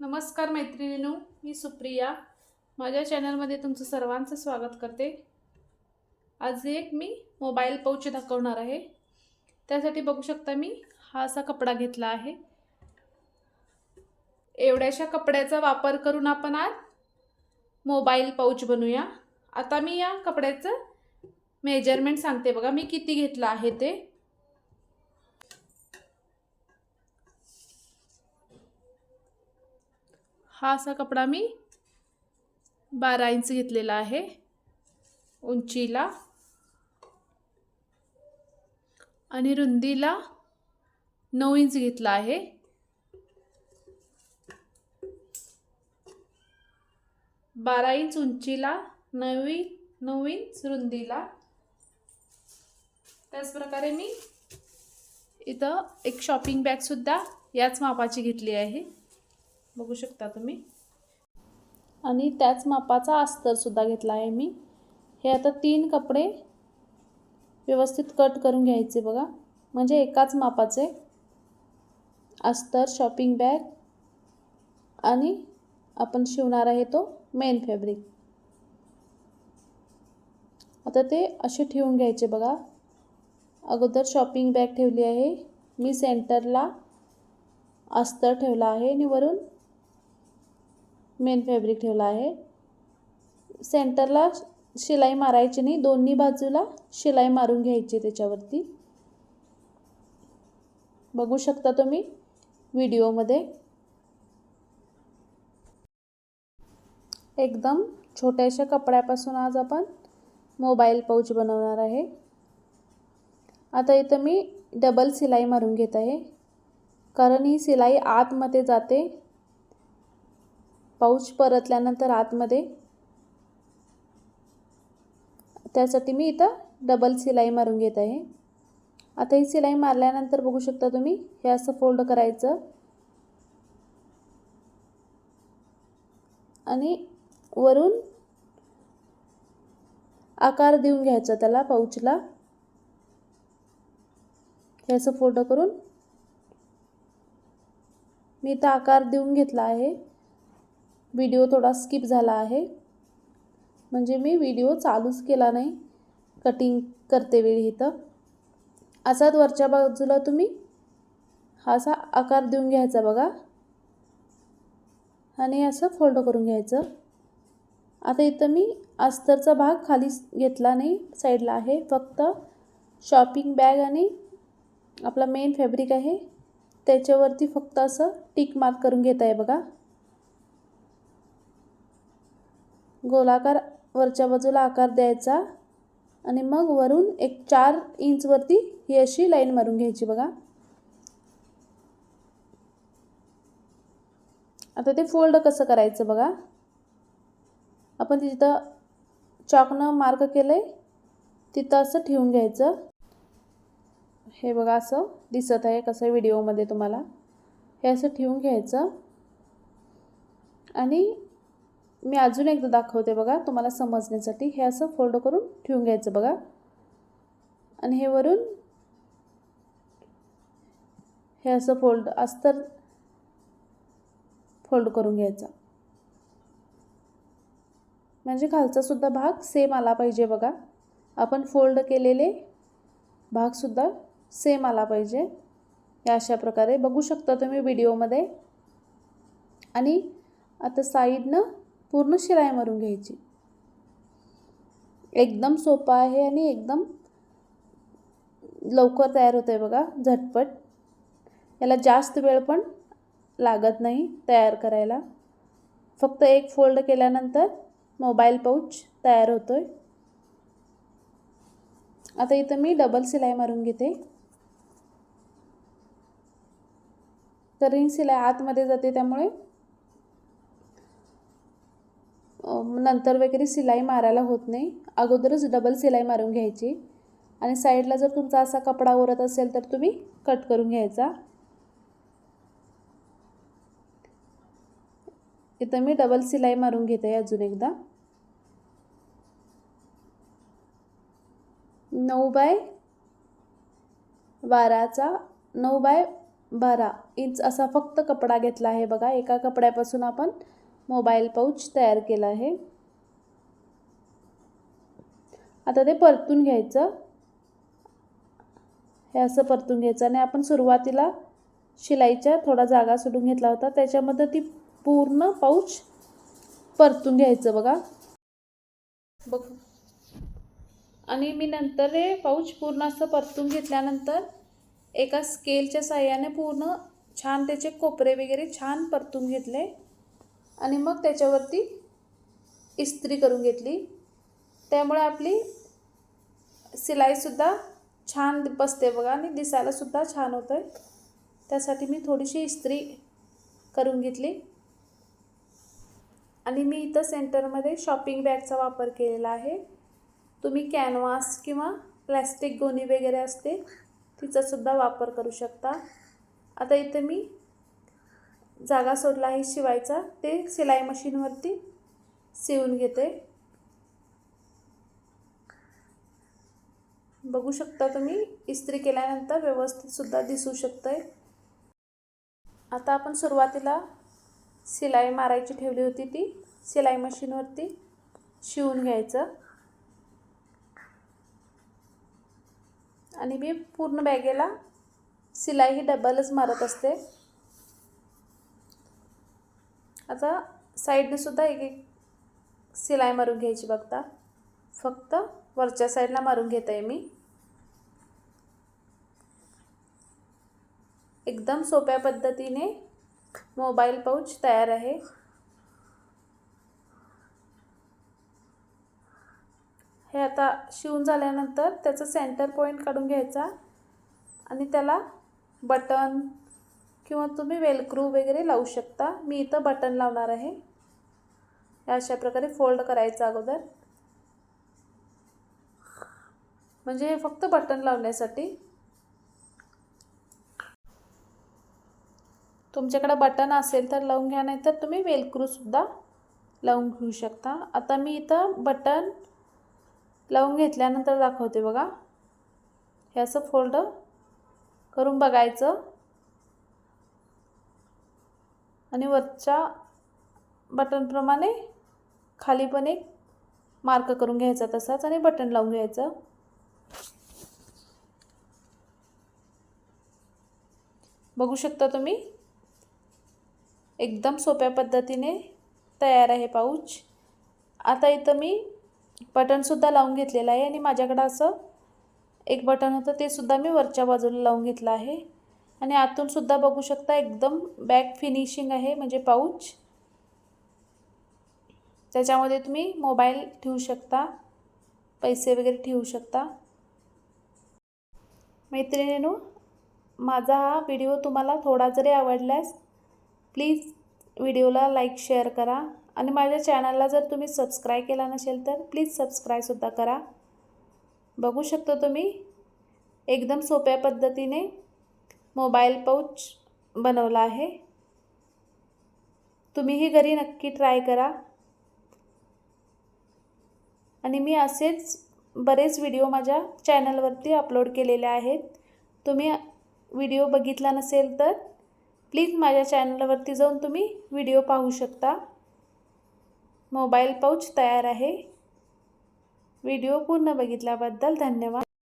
नमस्कार मैत्रिणीनू मी सुप्रिया. माझ्या चॅनलमध्ये तुमचं सर्वांचं स्वागत करते. आज एक मी मोबाईल पाऊच दाखवणार आहे. त्यासाठी बघू शकता मी हा असा कपडा घेतला आहे. एवढ्याशा कपड्याचा वापर करून आपण आज मोबाईल पाऊच बनवूया. आता मी या कपड्याचं मेजरमेंट सांगते बघा मी किती घेतलं आहे ते. हा असा कपडा मी बारा इंच घेतलेला आहे. उंचीला आणि रुंदीला नऊ इंच घेतला आहे. बारा इंच उंचीला नऊ नऊ इंच रुंदीला. त्याचप्रकारे मी इथं एक शॉपिंग बॅगसुद्धा याच मापाची घेतली आहे. बघू शकता तुम्ही. आणि त्याच मापाचा अस्तरसुद्धा घेतला आहे मी. हे आता तीन कपडे व्यवस्थित कट करून घ्यायचे बघा. म्हणजे एकाच मापाचे. अस्तर शॉपिंग बॅग आणि आपण शिवणार आहे तो मेन फॅब्रिक आता ते असे ठेवून घ्यायचे बघा. अगोदर शॉपिंग बॅग ठेवली आहे. मी सेंटरला अस्तर ठेवला आहे आणि वरून मेन फॅब्रिक ठेवला आहे. सेंटरला शिलाई मारायची नाही दोन्ही बाजूला शिलाई मारून घ्यायची त्याच्यावरती. बघू शकता तुम्ही व्हिडिओमध्ये. एकदम छोट्याशा कपड्यापासून आज आपण मोबाईल पाऊच बनवणार आहे. आता इथं मी डबल शिलाई मारून घेत आहे. कारण ही शिलाई आतमध्ये जाते पाऊच परतल्यानंतर आतमध्ये त्यासाठी मी इथं डबल शिलाई मारून घेत आहे. आता ही शिलाई मारल्यानंतर बघू शकता तुम्ही हे असं फोल्ड करायचं. आणि वरून आकार देऊन घ्यायचा त्याला पाऊचला. हे असं फोल्ड करून मी इथं आकार देऊन घेतला आहे. व्हिडिओ थोडा स्किप झाला आहे. म्हणजे मी व्हिडिओ चालूच केला नाही. कटिंग करते वेळी इथं. असाच वरच्या बाजूला तुम्ही हा असा आकार देऊन घ्यायचा बघा. आणि असं फोल्ड करून घ्यायचं. आता इथं मी अस्तरचा भाग खाली घेतला नाही साईडला आहे. फक्त शॉपिंग बॅग आणि आपला मेन फॅब्रिक आहे. त्याच्यावरती फक्त असं टिक मार्क करून घेत आहे बघा. गोलाकार वरच्या बाजूला आकार द्यायचा आणि मग वरून एक चार इंचवरती ही अशी लाईन मारून घ्यायची बघा. आता ते फोल्ड कसं करायचं बघा. आपण तिथं चॉकनं मार्क केलं आहे तिथं असं ठेवून घ्यायचं. हे बघा असं दिसत आहे कसं व्हिडिओमध्ये तुम्हाला. हे असं ठेवून घ्यायचं. आणि मी अजून एकदा दाखवते बघा तुम्हाला समजण्यासाठी. हे असं फोल्ड करून ठेवून घ्यायचं बघा. आणि हे वरून हे असं फोल्ड अस्तर फोल्ड करून घ्यायचा. म्हणजे खालचा सुद्धा भाग सेम आला पाहिजे बघा. आपण फोल्ड केलेले भागसुद्धा सेम आला पाहिजे. या अशा प्रकारे बघू शकता तुम्ही व्हिडिओमध्ये आणि आता साईडनं पूर्ण शिलाई मारून घ्यायची. एकदम सोपं आहे आणि एकदम लवकर तयार होतं आहे बघा झटपट. याला जास्त वेळ पण लागत नाही तयार करायला. फक्त एक फोल्ड केल्यानंतर मोबाईल पाऊच तयार होतो आहे आता इथं मी डबल शिलाई मारून घेते. रिंग शिलाई आतमध्ये जाते त्यामुळे नंतर वगैरे शिलाई मारायला होत नाही. अगोदरच डबल शिलाई मारून घ्यायची. आणि साईडला जर तुमचा असा कपडा उरत असेल तर तुम्ही कट करून घ्यायचा. इथं मी डबल शिलाई मारून घेते अजून एकदा. नऊ बाय बाराचा नऊ बाय बारा इंच असा फक्त कपडा घेतला आहे बघा. एका कपड्यापासून आपण मोबाईल पाऊच तयार केला आहे. आता ते परतून घ्यायचं. हे असं परतून घ्यायचं आणि आपण सुरुवातीला शिलाईच्या थोडा जागा सोडून घेतला होता. त्याच्यामध्ये ती पूर्ण पाऊच परतून घ्यायचं बघा. बघ. आणि मी नंतर हे पाऊच पूर्ण असं परतून घेतल्यानंतर एका स्केलच्या साह्याने पूर्ण छान त्याचे कोपरे वगैरे छान परतून घेतले. आणि मग त्याच्यावरती इस्त्री करून घेतली. त्यामुळे आपली सिलाईसुद्धा छान बसते बघा आणि दिसायलासुद्धा छान होतं आहे त्यासाठी मी थोडीशी इस्त्री करून घेतली. आणि मी इथं सेंटरमध्ये शॉपिंग बॅगचा वापर केलेला आहे. तुम्ही कॅनव्हास किंवा प्लॅस्टिक गोणी वगैरे असते तिचासुद्धा वापर करू शकता. आता इथे मी जागा सोडला आहे शिवायचा. ते सिलाई मशीनवरती शिवून घेते. बघू शकता तुम्ही. इस्त्री केल्यानंतर व्यवस्थितसुद्धा दिसू शकतं आहे आता आपण सुरुवातीला शिलाई मारायची ठेवली होती ती. शिलाई मशीनवरती शिवून घ्यायचं. आणि मी पूर्ण बॅगेला शिलाई ही डबलच मारत असते. आता साईडने सुद्धा एक एक शिलाई मारून घ्यायची बघता. फक्त वरच्या साईडला मारून घेत आहे मी. एकदम सोप्या पद्धतीने मोबाईल पाऊच तयार आहे. हे आता शिवून झाल्यानंतर त्याचं सेंटर पॉईंट काढून घ्यायचा आणि त्याला बटन किंवा तुम्ही वेलक्रू वगैरे लावू शकता. मी इथं बटन लावणार आहे. अशा प्रकारे फोल्ड करायचं अगोदर. म्हणजे हे फक्त बटन लावण्यासाठी. तुमच्याकडे बटन असेल तर लावून घ्या नाही तर तुम्ही वेलक्रूसुद्धा लावून घेऊ शकता. आता मी इथं बटन लावून घेतल्यानंतर दाखवते बघा. हे असं फोल्ड करून बघायचं. आणि वरच्या बटनप्रमाणे खाली पण एक मार्क करून घ्यायचा तसाच आणि बटन लावून घ्यायचं. बघू शकता तुम्ही? एकदम सोप्या पद्धतीने तयार आहे पाऊच. आता इथं मी बटनसुद्धा लावून घेतलेलं आहे आणि माझ्याकडं असं एक बटन होतं ते सुद्धा मी वरच्या बाजूला लावून घेतलं आहे. आणि आतूनसुद्धा बघू शकता एकदम बॅक फिनिशिंग आहे म्हणजे पाऊच. त्याच्यामध्ये तुम्ही मोबाईल ठेवू शकता पैसे वगैरे ठेवू शकता. मैत्रिणीनो माझा हा व्हिडिओ तुम्हाला थोडा जरी आवडल्यास प्लीज व्हिडिओला लाईक शेअर करा. आणि माझ्या चॅनलला जर तुम्ही सबस्क्राईब केला नसेल तर प्लीज सबस्क्राईबसुद्धा करा. बघू शकतो तुम्ही एकदम सोप्या पद्धतीने मोबाईल पाऊच बनवला आहे. तुम्हीही घरी नक्की ट्राय करा. आणि मी असेच बरेच व्हिडिओ माझ्या चॅनलवरती अपलोड केलेले आहेत. तुम्ही व्हिडिओ बघितला नसेल तर प्लीज माझ्या चॅनलवरती जाऊन तुम्ही व्हिडिओ पाहू शकता. मोबाईल पाऊच तयार आहे. व्हिडिओ पूर्ण बघितल्याबद्दल धन्यवाद.